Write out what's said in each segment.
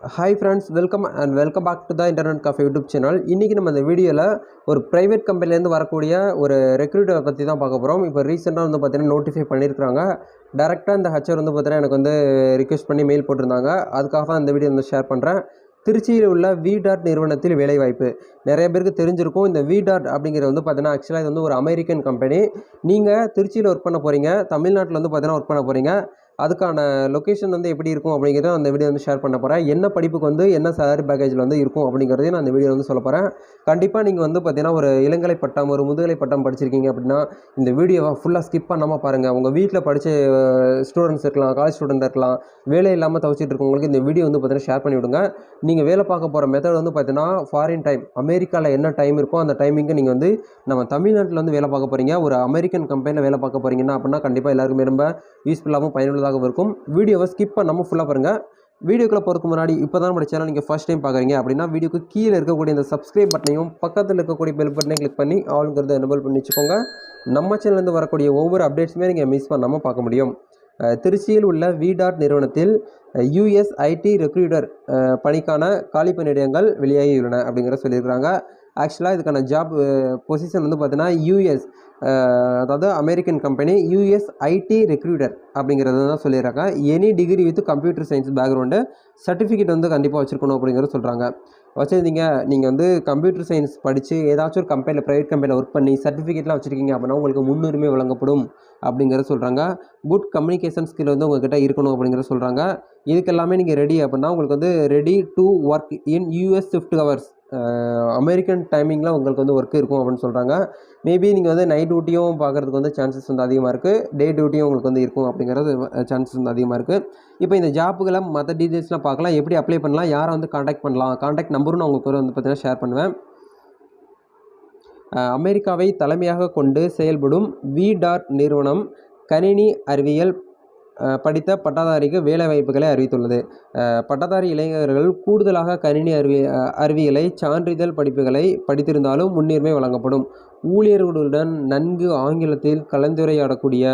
Hi friends welcome and welcome back to the internet coffee YouTube channel இன்றைக்கி நம்ம இந்த வீடியோவில் ஒரு ப்ரைவேட் கம்பெனிலேருந்து வரக்கூடிய ஒரு ரெக்ரூட்டரை பற்றி தான் பார்க்க போகிறோம் இப்போ ரீசெண்டாக வந்து பார்த்தீங்கன்னா நோட்டிஃபை பண்ணியிருக்காங்க டேரெக்டாக இந்த ஹச்சர் வந்து பார்த்தீங்கன்னா எனக்கு வந்து ரிக்வெஸ்ட் பண்ணி மெயில் போட்டிருந்தாங்க. அதுக்காக தான் இந்த வீடியோ வந்து ஷேர் பண்ணுறேன் திருச்சியில் உள்ள வி டாட் நிறுவனத்தில் வேலைவாய்ப்பு. நிறைய பேருக்கு தெரிஞ்சிருக்கும் இந்த வி டாட் அப்படிங்கிறது வந்து பார்த்தீங்கன்னா ஆக்சுவலாக இது வந்து ஒரு அமெரிக்கன் கம்பெனி நீங்கள் திருச்சியில் ஒர்க் பண்ண போகிறீங்க தமிழ்நாட்டில் வந்து பார்த்தீங்கன்னா ஒர்க் பண்ண போகிறீங்க அதுக்கான லொக்கேஷன் வந்து எப்படி இருக்கும் அப்படிங்கிறத அந்த வீடியோ வந்து ஷேர் பண்ண போகிறேன் என்ன படிப்புக்கு வந்து என்ன சேலரி பேக்கேஜில் வந்து இருக்கும் அப்படிங்கிறதையும் நான் அந்த வீடியோ வந்து சொல்ல போகிறேன் கண்டிப்பாக நீங்கள் வந்து பார்த்தீங்கன்னா ஒரு இளங்கலை பட்டம் ஒரு முதுகலை பட்டம் படிச்சிருக்கீங்க அப்படின்னா இந்த வீடியோவை ஃபுல்லாக ஸ்கிப் பண்ணாமல் பாருங்கள் உங்கள் வீட்டில் படித்த ஸ்டூடெண்ட்ஸ் இருக்கலாம் காலேஜ் ஸ்டூடெண்ட் இருக்கலாம் வேலை இல்லாமல் தவிச்சிட்டு இருக்கவங்களுக்கு இந்த வீடியோ வந்து பார்த்தீங்கன்னா ஷேர் பண்ணி விடுங்க. நீங்கள் வேலை பார்க்க போகிற மெத்தட் வந்து பார்த்தீங்கன்னா ஃபாரின் டைம் அமெரிக்காவில் என்ன டைம் இருக்கோ அந்த டைமிங்க்கு நீங்கள் வந்து நம்ம தமிழ்நாட்டில் வந்து வேலை பார்க்க போகிறீங்க ஒரு அமெரிக்கன் கம்பெனியில் வேலை பார்க்க போகிறீங்கன்னா அப்படின்னா கண்டிப்பாக எல்லாருக்குமே ரொம்ப யூஸ்ஃபுல்லாகவும் பயனுள்ளதாக பயனுள்ளதாகவும் இருக்கும். வீடியோவை ஸ்கிப் பண்ணாமல் ஃபுல்லாக பாருங்கள் வீடியோக்குள்ளே போகிறதுக்கு முன்னாடி இப்போ தான் நம்ம சேனல் நீங்கள் ஃபஸ்ட் டைம் பார்க்குறீங்க அப்படின்னா வீடியோக்கு கீழே இருக்கக்கூடிய இந்த சப்ஸ்கிரைப் பட்டனையும் பக்கத்தில் இருக்கக்கூடிய பெல் பட்டனையும் கிளிக் பண்ணி ஆளுங்கிறத எனபிள் பண்ணி வச்சுக்கோங்க. நம்ம சேனல்லேருந்து வரக்கூடிய ஒவ்வொரு அப்டேட்ஸுமே நீங்கள் மிஸ் பண்ணாமல் பார்க்க முடியும். திருச்சியில் உள்ள வி டாட் நிறுவனத்தில் யூஎஸ்ஐடி ரெக்ரூட்டர் பணிக்கான காலி பணியிடங்கள் வெளியாகியுள்ளன அப்படிங்கிற சொல்லியிருக்கிறாங்க. ஆக்சுவலாக இதுக்கான ஜாப் பொசிஷன் வந்து பார்த்தீங்கன்னா யூஎஸ் அதாவது American company US IT recruiter அப்படிங்கிறது தான் சொல்லிடுறாங்க any degree with computer science background certificate வந்து கண்டிப்பாக வச்சுருக்கணும் அப்படிங்கிறத சொல்கிறாங்க வச்சுருந்தீங்க நீங்கள் வந்து கம்ப்யூட்டர் சயின்ஸ் படித்து ஏதாச்சும் ஒரு கம்பெனியில் ப்ரைவேட் கம்பெனியில் ஒர்க் பண்ணி சர்டிஃபிகேட்லாம் வச்சுருக்கீங்க அப்படின்னா உங்களுக்கு முன்னுரிமை வழங்கப்படும் அப்படிங்கிறத சொல்கிறாங்க குட் கம்யூனிகேஷன் ஸ்கில் வந்து உங்கள்கிட்ட இருக்கணும் அப்படிங்கிறத சொல்கிறாங்க இதுக்கெல்லாமே நீங்கள் ரெடி அப்படின்னா உங்களுக்கு வந்து ready to work in US shift hours American டைமிங்கில் உங்களுக்கு வந்து ஒர்க் இருக்கும் அப்படின்னு சொல்கிறாங்க மேபி நீங்கள் வந்து நைட் டியூட்டியும் பார்க்குறதுக்கு வந்து சான்சஸ் வந்து அதிகமாக இருக்குது டே டியூட்டியும் உங்களுக்கு வந்து இருக்கும் அப்படிங்கிறது சான்சஸ் வந்து அதிகமாக இருக்குது இப்போ இந்த ஜாப்புகளை மற்ற டீட்டெயில்ஸ்லாம் பார்க்கலாம். எப்படி அப்ளை பண்ணலாம்? யாரை வந்து காண்டாக்ட் பண்ணலாம்? காண்டாக்ட் நம்பரும் நான் உங்களுக்கு வந்து பார்த்தீங்கன்னா ஷேர் பண்ணுவேன். அமெரிக்காவை தலைமையாக கொண்டு செயல்படும் வி டாட் நிறுவனம் கணினி அறிவியல் படித்த பட்டதாரிக்கு வேலை வாய்ப்புகளை அறிவித்துள்ளது. பட்டதாரி இளைஞர்கள் கூடுதலாக கணினி அறிவி அறிவியலை சான்றிதழ் படிப்புகளை படித்திருந்தாலும் முன்னுரிமை வழங்கப்படும். ஊழியர்களுடன் நன்கு ஆங்கிலத்தில் கலந்துரையாடக்கூடிய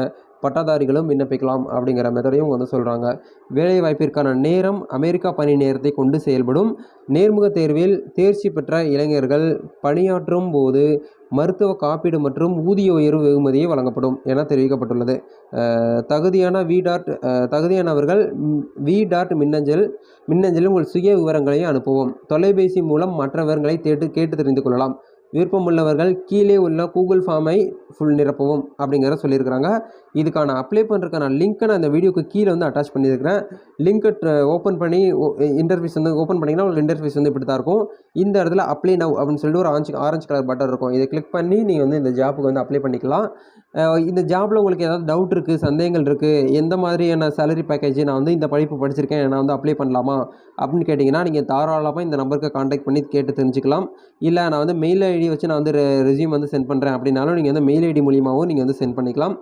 பட்டதாரிகளும் விண்ணப்பிக்கலாம் அப்படிங்கிற மெத்தடையும் வந்து சொல்கிறாங்க வேலை வாய்ப்பிற்கான நேரம் அமெரிக்கா பணி நேரத்தை கொண்டு செயல்படும். நேர்முக தேர்வில் தேர்ச்சி பெற்ற இளைஞர்கள் பணியாற்றும் போது மருத்துவ காப்பீடு மற்றும் ஊதிய உயர்வு வெகுமதியை வழங்கப்படும் என தெரிவிக்கப்பட்டுள்ளது. தகுதியான வி டாட் தகுதியானவர்கள் வி டாட் மின்னஞ்சல் மின்னஞ்சலில் உங்கள் சுய விவரங்களை அனுப்பவும். தொலைபேசி மூலம் மற்ற விவரங்களை கேட்டு கேட்டு தெரிந்து கொள்ளலாம். விருப்பமுள்ளவர்கள் கீழே உள்ள கூகுள் ஃபார்மை ஃபுல் நிரப்பவும் அப்படிங்கிற சொல்லியிருக்கிறாங்க. இதுக்கான அப்ளை பண்ணுறதுக்கான லிங்க்கை நான் இந்த வீடியோக்கு கீழே வந்து அட்டாச் பண்ணியிருக்கிறேன். லிங்க்கை ஓப்பன் பண்ணி இன்டர்ஃபேஸ் வந்து ஓப்பன் பண்ணிங்கன்னா உங்களுக்கு இன்டர்ஃபேஸ் வந்து இப்படி தான் இருக்கும். இந்த இடத்துல அப்ளை நவ் அப்படின்னு சொல்லிட்டு ஒரு ஆரஞ்சு ஆரஞ்சு கலர் பட்டன் இருக்கும். இதை கிளிக் பண்ணி நீங்கள் வந்து இந்த ஜாப்புக்கு வந்து அப்ளை பண்ணிக்கலாம். இந்த ஜாப்பில் உங்களுக்கு ஏதாவது டவுட் இருக்குது சந்தேகங்கள் இருக்குது எந்த மாதிரியான சேலரி பேக்கேஜ் நான் வந்து இந்த படிப்பு படிச்சிருக்கேன் நான் வந்து அப்ளை பண்ணலாமா அப்படின்னு கேட்டிங்கன்னா நீங்கள் தாராளமாக இந்த நம்பருக்கு காண்டாக்ட் பண்ணி கேட்டு தெரிஞ்சுக்கலாம். இல்லை நான் வந்து மெயில் ஐடி வச்சு நான் வந்து ரெஸ்யூம் வந்து சென்ட் பண்ணுறேன் அப்படின்னாலும் நீங்கள் வந்து மெயில் ஐடி மூலியமாகவும் நீங்கள் வந்து சென்ட் பண்ணிக்கலாம்.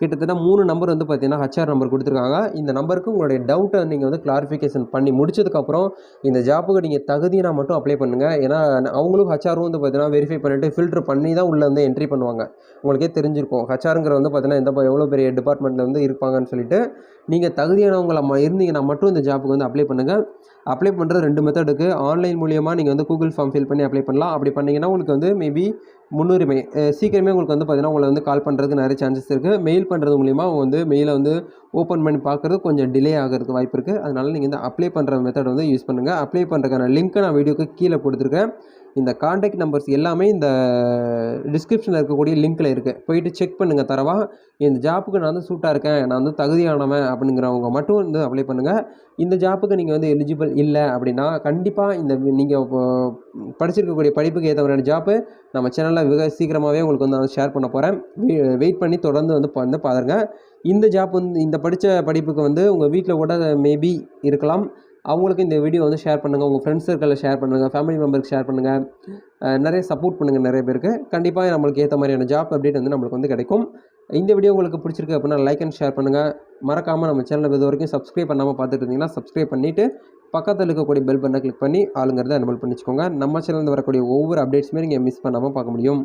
கிட்டத்தட்ட மூணு நம்பர் வந்து பார்த்தீங்கன்னா ஹச்ஆர் நம்பர் கொடுத்துருக்காங்க. இந்த நம்பருக்கு உங்களுடைய டவுட்டை நீங்கள் வந்து கிளாரிஃபிகேஷன் பண்ணி முடிச்சதுக்கப்புறம் இந்த ஜாப்புக்கு நீங்கள் தகுதினா மட்டும் அப்ளை பண்ணுங்கள் ஏன்னா அவங்களும் ஹச்ஆரும் வந்து பார்த்தீங்கன்னா வெரிஃபை பண்ணிவிட்டு ஃபில்டர் பண்ணி தான் உள்ளே வந்து என்ட்ரி பண்ணுவாங்க. உங்களுக்கே தெரிஞ்சிருக்கும். ஹச்ஆருங்கிற வந்து பார்த்தீங்கன்னா எந்த எவ்வளோ பெரிய டிபார்ட்மெண்ட்டில் வந்து இருப்பாங்கன்னு சொல்லிட்டு நீங்கள் தகுதியானவங்களை ம இருந்தீங்கன்னா மட்டும் இந்த ஜாப்புக்கு வந்து அப்ளை பண்ணுங்கள் அப்ளை பண்ணுறது ரெண்டு மெத்தடுக்கு ஆன்லைன் மூலியமாக நீங்கள் வந்து கூகுள் ஃபார்ம் ஃபில் பண்ணி அப்ளை பண்ணலாம். அப்படி பண்ணிங்கன்னா உங்களுக்கு வந்து மேபி முன்னுரிமை. சீக்கிரமே உங்களுக்கு வந்து பார்த்தீங்கன்னா உங்களை வந்து கால் பண்ணுறதுக்கு நிறைய சான்சஸ் இருக்குது மெயில் பண்ணுறது மூலிமா அவங்க வந்து மெயிலை வந்து ஓப்பன் பண்ணி பார்க்குறது கொஞ்சம் டிலே ஆகிறதுக்கு வாய்ப்பு இருக்குது அதனால் நீங்கள் வந்து அப்ளை பண்ணுற மெத்தட் வந்து யூஸ் பண்ணுங்கள் அப்ளை பண்ணுறதுக்கான லிங்க்கை நான் வீடியோக்கு கீழே கொடுத்துருக்கேன். இந்த காண்டாக்ட் நம்பர்ஸ் எல்லாமே இந்த டிஸ்கிரிப்ஷனில் இருக்கக்கூடிய லிங்க்கில் இருக்குது போயிட்டு செக் பண்ணுங்கள் தரவா. இந்த ஜாப்புக்கு நான் வந்து சூட்டாக இருக்கேன். நான் வந்து தகுதியானவன் அப்படிங்கிறவங்க மட்டும் வந்து அப்ளை பண்ணுங்கள் இந்த ஜாப்புக்கு நீங்கள் வந்து எலிஜிபிள் இல்லை அப்படின்னா கண்டிப்பாக இந்த நீங்கள் படிச்சிருக்கக்கூடிய படிப்புக்கு ஏற்ற மாதிரியான ஜாப்பு நம்ம சேனலில் மிக சீக்கிரமாகவே உங்களுக்கு வந்து நான் ஷேர் பண்ண போகிறேன் வெயிட் பண்ணி தொடர்ந்து வந்து வந்து பாருங்கள் இந்த ஜாப் வந்து இந்த படித்த படிப்புக்கு வந்து உங்கள் வீட்டில் கூட மேபி இருக்கலாம். அவங்களுக்கு இந்த வீடியோ வந்து ஷேர் பண்ணுங்கள் உங்கள் ஃப்ரெண்ட்ஸ் சர்க்கிளில் ஷேர் பண்ணுங்கள் ஃபேமிலி மெம்பருக்கு ஷேர் பண்ணுங்கள் நிறைய சப்போர்ட் பண்ணுங்கள் நிறைய பேருக்கு. கண்டிப்பாக நம்மளுக்கு ஏற்ற மாதிரியான ஜாப் அப்டேட் வந்து நம்மளுக்கு வந்து கிடைக்கும். இந்த வீடியோ உங்களுக்கு பிடிச்சிருக்கு அப்படின்னா லைக் அண்ட் ஷேர் பண்ணுங்கள் மறக்காமல் நம்ம சேனலை இது வரைக்கும் சப்ஸ்கிரைப் பண்ணாமல் பார்த்துட்டு இருந்தீங்கன்னா சப்ஸ்கிரைப் பண்ணிவிட்டு பக்கத்தில் இருக்கக்கூடிய பெல் பட்டனை கிளிக் பண்ணி ஆளுங்கிறத எனபிள் பண்ணிச்சுக்கோங்க. நம்ம சேனலில் வரக்கூடிய ஒவ்வொரு அப்டேட்ஸுமே நீங்கள் மிஸ் பண்ணாமல் பார்க்க முடியும்.